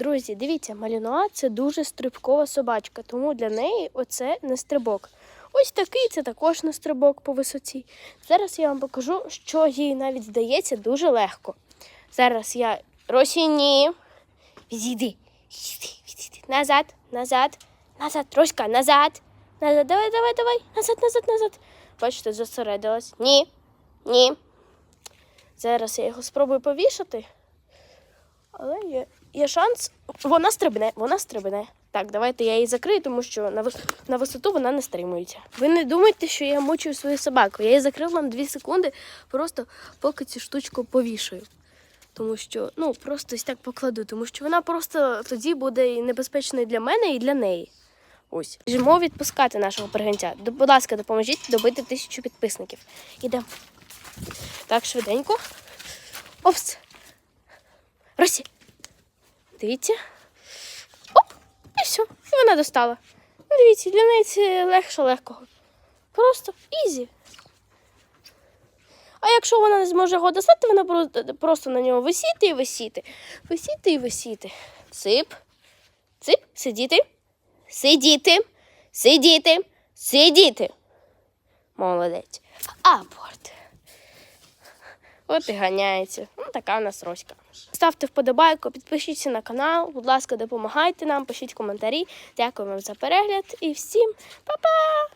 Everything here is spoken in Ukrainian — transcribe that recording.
Друзі, дивіться, малінуа це дуже стрибкова собачка, тому для неї оце не стрибок. Ось такий це також не стрибок по висоті. Зараз я вам покажу, що їй навіть здається дуже легко. Зараз я Росіні. Відійди, відійди, відійди. Назад, назад, назад, Роська, назад. Назад, давай, давай, давай. Назад, назад, назад. Бачите, зосередилась. Ні. Ні. Зараз я його спробую повішати. Але є, є шанс. Вона стрибне, вона стрибне. Так, давайте я її закрию, тому що на, вис... на висоту вона не стримується. Ви не думайте, що я мучую свою собаку. Я її закрила на 2 секунди, просто поки цю штучку повішую. Тому що, ну, просто ось так покладу, тому що вона просто тоді буде і небезпечною для мене і для неї. Ось. Біжимо відпускати нашого приганця. Будь ласка, допоможіть добити тисячу підписників. Ідемо. Так, швиденько. Опс. Дивіться. Оп! І все. І вона достала. Ну, дивіться, для неї це легше легкого. Просто ізі. А якщо вона не зможе його достати, вона просто на нього висіти і висіти. Висіти і висіти. Цип. Цип. Сидіти. Сидіти. Сидіти. Сидіти. Молодець. Аборт. От і ганяється. Ну, така в нас Роська. Ставте вподобайку, підпишіться на канал. Будь ласка, допомагайте нам, пишіть коментарі. Дякую вам за перегляд і всім па-па!